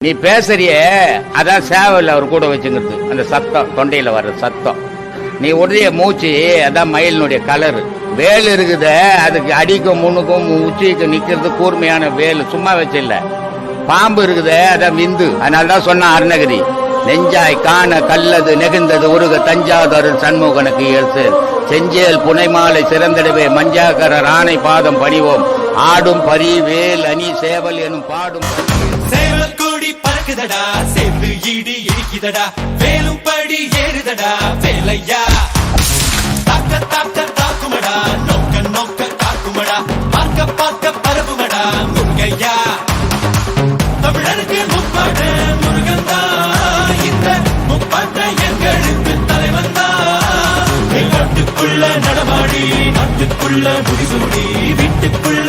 நீ பேசுறியே அதான் சேவல் அவர் கூட வச்சுங்கிறது. அந்த சத்தம் தொண்டையில வர்ற சத்தம். நீ உடைய மூச்சு அதான் மயிலினுடைய கலர் வேல் இருக்குத அதுக்கு அடிக்கும் முன்னுக்கும் உச்சிக்கு நிக்கிறது கூர்மையான வேல். சும்மா வச்சில்ல. பாம்பு இருக்குத அதான் விந்து. அதனால தான் சொன்ன அருணகிரி நெஞ்சாய் காண கல்லது நெகிழ்ந்தது உருக தஞ்சாதருள் சண்முகனுக்கு இயேசு செஞ்சேல் புனைமாலை சிறந்திடவே மஞ்சாக்கரர் ஆணை பாதம் பணிவோம் ஆடும் பரி வேல் அணி சேவல் எனும் பாடும் சேவல் கொடி பறக்குதடா சேர்ந்து இடி இடிக்குதடா வேலும் படி ஏறுதடா வேலையா? தாக்க தாக்க தாக்குமடா நோக்க நோக்க தாக்குமடா பார்க்க பார்க்க பரவுமடா முருகையா? தமிழருக்கு முப்பாடு முருகன் தான் இந்த முப்பாட்ட எங்களுக்கு தலைவன் தான் நாட்டுக்குள்ள நடமாடி நாட்டுக்குள்ள முடிசூடி வீட்டுக்குள்ள